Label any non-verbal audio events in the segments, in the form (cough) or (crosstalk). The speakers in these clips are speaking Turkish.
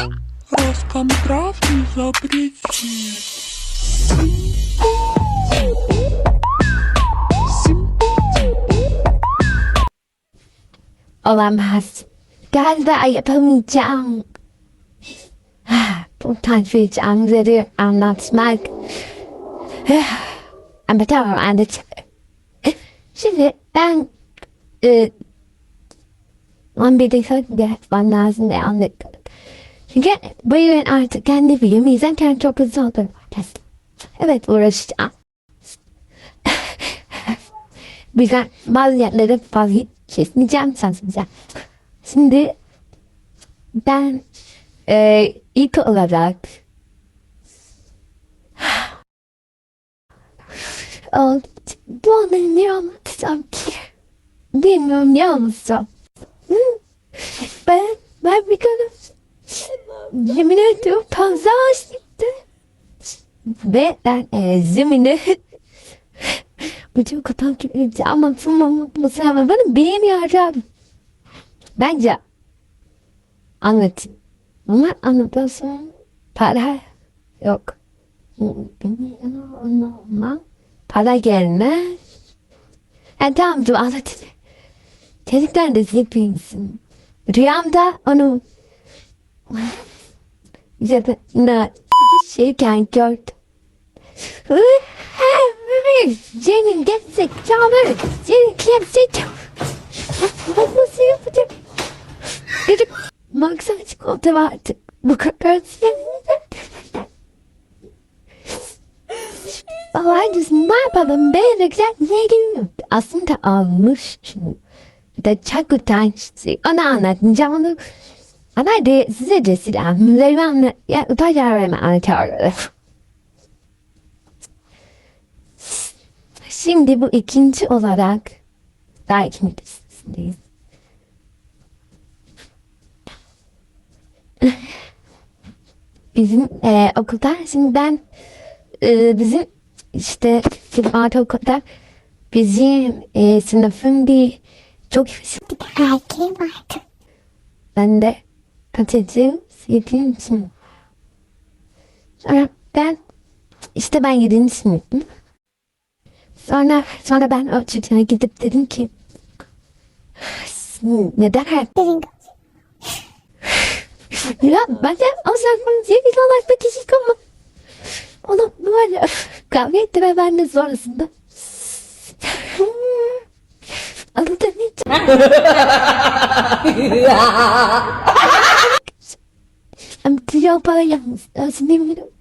Rozkam prawdy zapreci. Olá, mas gazda yapılmayacağım. Bu tanrıç anları anlatmak. Ama tamam anlat. Şimdi ben e, 11. Bu evin artık kendi videomu izlerken çok hızlı olur. Evet uğraşacağım. (laughs) Güzel bazı yerlere fazla kesmeyeceğim sansınca. Şimdi ben e, ilk olarak (sighs) bu anı ne anlatacağım ki? Bilmiyorum ne anlatacağım. Ben, ben bir gün yemin ediyorum fazla aşıktı. Ve ben e, zemine bütün kafam gibi ama tamam sefer bana bilmiyorum. Bence anlatayım. Ama anlatırsam para yok. Para gelmez. Yani tamam dur anlatayım. Çocuklar da zipinsin. Rüyamda onu ne şeyken gördüm. Senin gerçek canı, senin gerçek Nasıl yapacağım? Dedim, baksana çikolata vardı. Bu kadar Vallahi ne yapalım beğenirken niye gelmiyor? Aslında almış şimdi. Da çok utançlı. Ona anlatacağım onu. Ama de size de silahım. Zeyvanla ya utanacağım anlatıyorum. Şimdi bu ikinci olarak daha ikincindeyiz. Bizim e, okulda şimdi ben e, bizim işte Cumhuriyet okulda bizim e, sınıfın bir çok Erkeği vardı. ben de kaçıncı yedinci sınıf. Sonra ben işte ben yedinci sınıftım. Sonra, sonra ben o çocuğa gidip dedim ki neden her ya ben de Azerbaycan diye bir olarak da kişi ama onu böyle kavga etti ve ben de sonrasında Anladın mı? Ama tüyo para. Aslında bilmiyorum.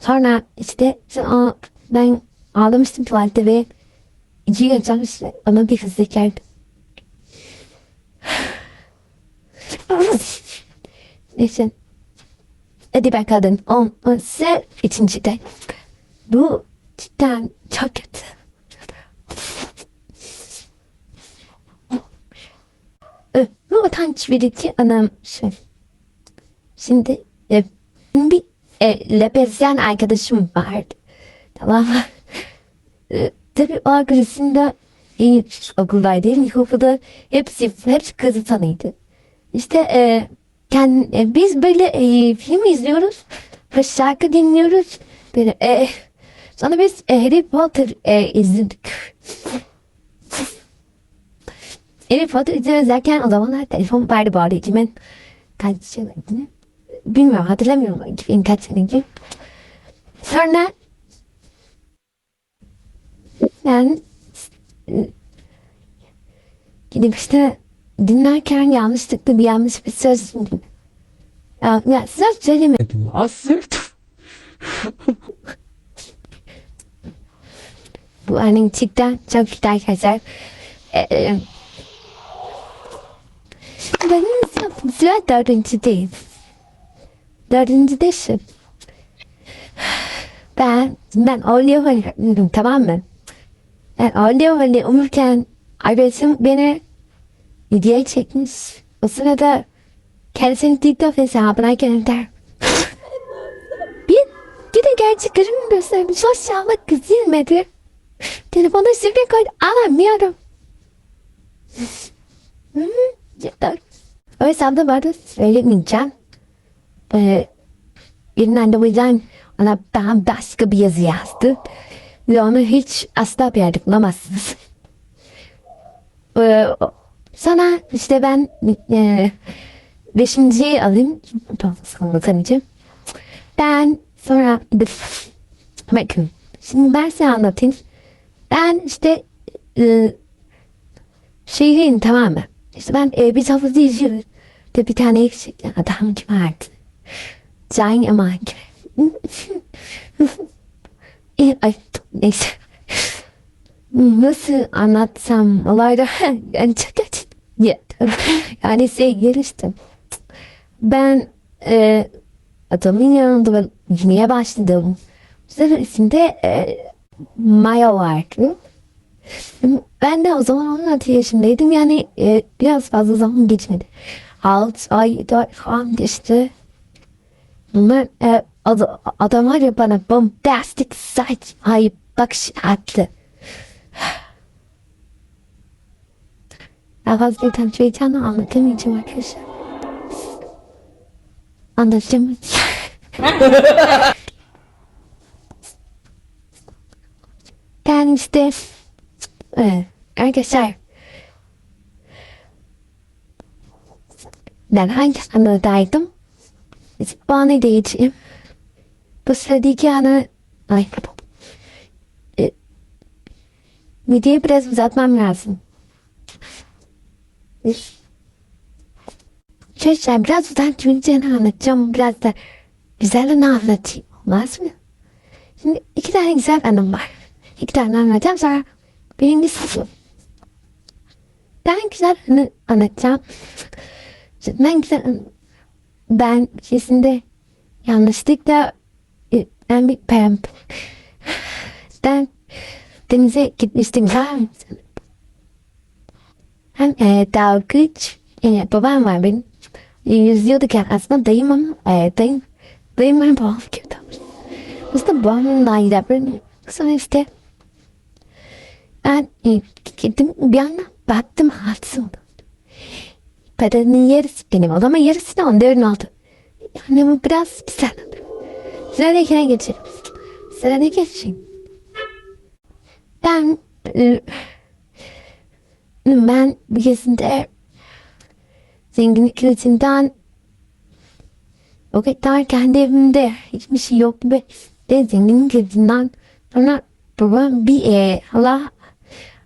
Sonra işte o, ben ağlamıştım tuvalette ve gün sonra işte bana bir kız geldi. Neyse. Hadi bakalım. On, on size ikinci de. Bu cidden çok kötü. Bu utanç verici anam şey. Şimdi e, bir e, lebezyen arkadaşım vardı. Tamam mı? (laughs) E, tabii o arkadaşım da iyi okuldaydı. İlkokulda hepsi, hepsi kızı tanıydı. İşte e, kend, e, biz böyle e, film izliyoruz. Ve şarkı dinliyoruz. Böyle, e, sonra biz e, Harry Potter e, izledik. Harry Potter izlerken o zamanlar telefon vardı bu arada. Ben kaç yıl önce? Bilmiyorum hatırlamıyorum. 2000 kaç sene önce. Sonra e, gidip işte dinlerken yanlışlıkla bir yanlış bir söz dinledim. Ya, ya söz söylemedim. Asit. Bu anın cidden çok güzel arkadaşlar. Ee, benim sınıfım sıra dördüncüdeyiz. Dördüncüde şu. Ben, ben Olio oynuyorum tamam mı? Ben Olio oynuyorken arkadaşım beni videoya çekmiş. O sırada kendisinin TikTok hesabına gönder. bir, bir de gerçeklerimi göstermiş. Sosyallık kızılmadı. Telefonu sürüne koydu. Alamıyorum. Hı, cidden. O hesapta vardı söylemeyeceğim. E, de o yüzden ona daha başka bir yazı yazdı. Ve onu hiç asla bir yerde bulamazsınız. E, sonra işte ben e, beşinciyi alayım. Tamam, anlatamayacağım. Ben sonra bakın şimdi ben size anlatayım. Ben işte e, şehrin tamam mı? İşte ben e, bir havuzu izliyorum. De bir tane adam vardı. Can Yaman. E, Ay neyse. Nasıl anlatsam olayda (laughs) yani çok açık. Ya, yani şey geliştim. Ben e, adamın yanında ben yürümeye başladım. Sonrasında e, Maya vardı. Ben de o zaman 16 yaşındaydım. Yani e, biraz fazla zaman geçmedi. 6 ay 4 falan geçti. Bunlar e, ad, adam ya bana bombastic sight ay bakış attı. Daha fazla tanışmayacağını anlatamayacağım arkadaşlar. Anlaşıldı (laughs) Yani işte Evet, arkadaşlar. Ben hangi anadaydım? Diyeceğim. Bu sıradaki ana... Ay. E, videoyu biraz uzatmam lazım. Uzatmayacağını anlatacağım. Biraz da güzel anlatayım. Olmaz mı? Şimdi iki tane güzel anım var. İki tane anlatacağım sonra Birincisi ben güzel anı anlatacağım. Ben güzel anı- ben kesinlikle yanlışlıkla e, ben bir pemp. Ben denize gitmiştim. Ben, hem e, dalgıç e, babam var benim. E, yüzüyorduk yani aslında dayım ama e, dayım dayım ben babam gibi. Aslında babamla davranıyor. Sonra işte ben e, gittim bir anda baktım. Paranın yarısı benim oldu ama yarısı da onların oldu. Yani bu biraz pis anladım. Sıradakine geçelim. Sıradaki geçeyim. Ben e, ben bir kesinlikle zenginlik kılıcından o kadar kendi evimde hiçbir şey yok ve de zenginlik kılıcından sonra babam bir e, Allah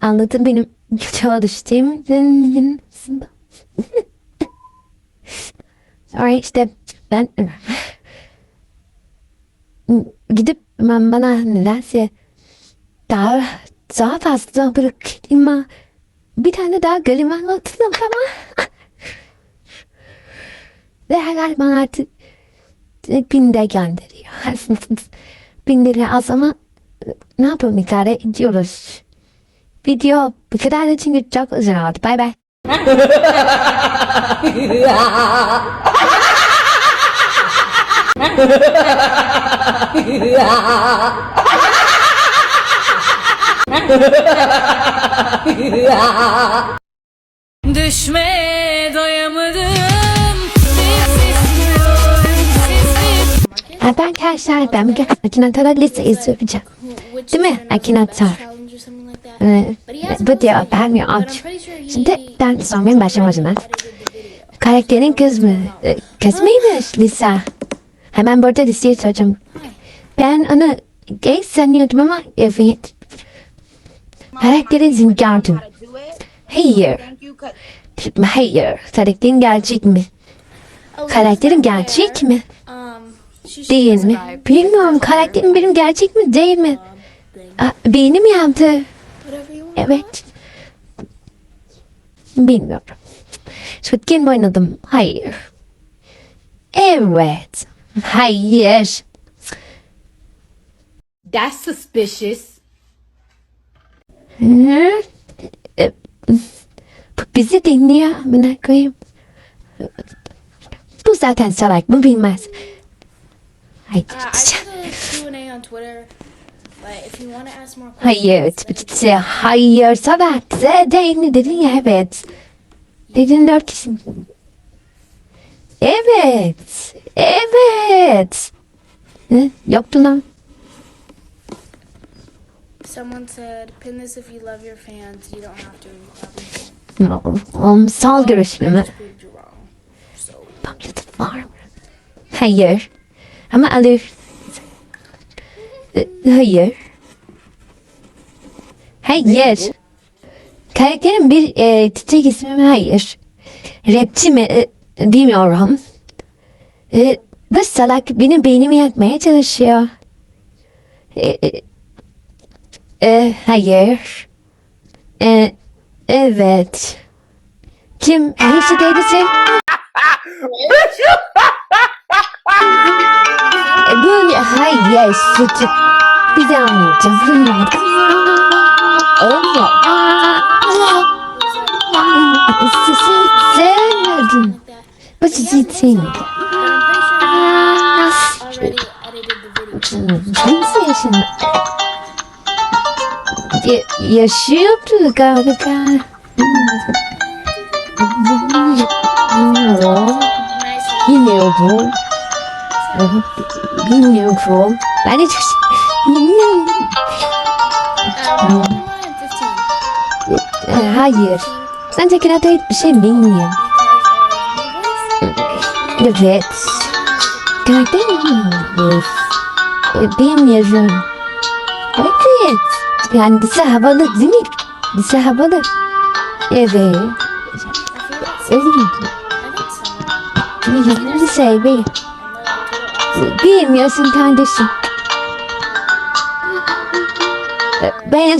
anladı benim çalıştığım zengin (laughs) Sonra işte ben (laughs) gidip ben bana nedense daha daha fazla bırakayım ama bir tane daha galiba atıldım ama (laughs) ve herhalde bana artık bin de gönderiyor. bin lira az ama ne yapalım idare ediyoruz. Video bu kadar da çünkü çok uzun oldu. Bay bay. Düşmeye doyamadım Ha, Ben arkadaşlar ben bir Akinator'a liste izleyeceğim. Değil mi? Akinator. Ee, bu diyor ben aç. Şimdi ben sormaya başlamasına. Karakterin kız mı? Ee, Kız mıymış Lisa? Hemen burada listeyi soracağım. Ben onu gay sanıyordum ama evet. Karakterin zingardım. Hayır. Hayır. Karakterin gerçek mi? Karakterin gerçek mi? Değil mi? Bilmiyorum karakterim benim gerçek mi değil mi? Aa, Benim yaptı. Evet. Bilmiyorum. Squid Game oynadım. Hayır. Evet. Hayır. That's suspicious Hı? E, Bizi dinliyor. Buna koyayım. Bu zaten salak. Bu bilmez. Hayır. Uh, I did a Q&A on Twitter, Hayır. Hayır salak. Değil mi dedin ya evet. Dedin dört kişi. Evet. Evet. Ne? Yoktu lan. Someone said, pin this if you love your fans. You don't have to. Um, sal görüşümü. Proved you wrong. So Public var mı? Hayır. Ama alır. E, Hayır. Hayır. Karakterin bir e, çiçek ismi mi? Hayır. Rapçi mi? E, bilmiyorum. E, bu salak benim beynimi yakmaya çalışıyor. E, e, e, hayır. E, evet. Kim? Alicia (laughs) Davidson? E, Bu hayır sütü. Bir daha anlayacağım. Allah. Sizi sevmedim. like that. Bu sizi sevmedim. Nasıl yaşadı? Ya- yaşıyordu galiba. Bilmiyorum. Bilmiyorum. Ben de çok bilmiyorum. 15. Hayır. Sen tekrar hiçbir şey bilmiyorum. Evet. Gördün mü? Ee, Bilmiyorum. Evet. Yani bize havalı değil mi? Bize havalı. Evet. Evet. Bir şey bil. Bilmiyorsun kardeşim. Ben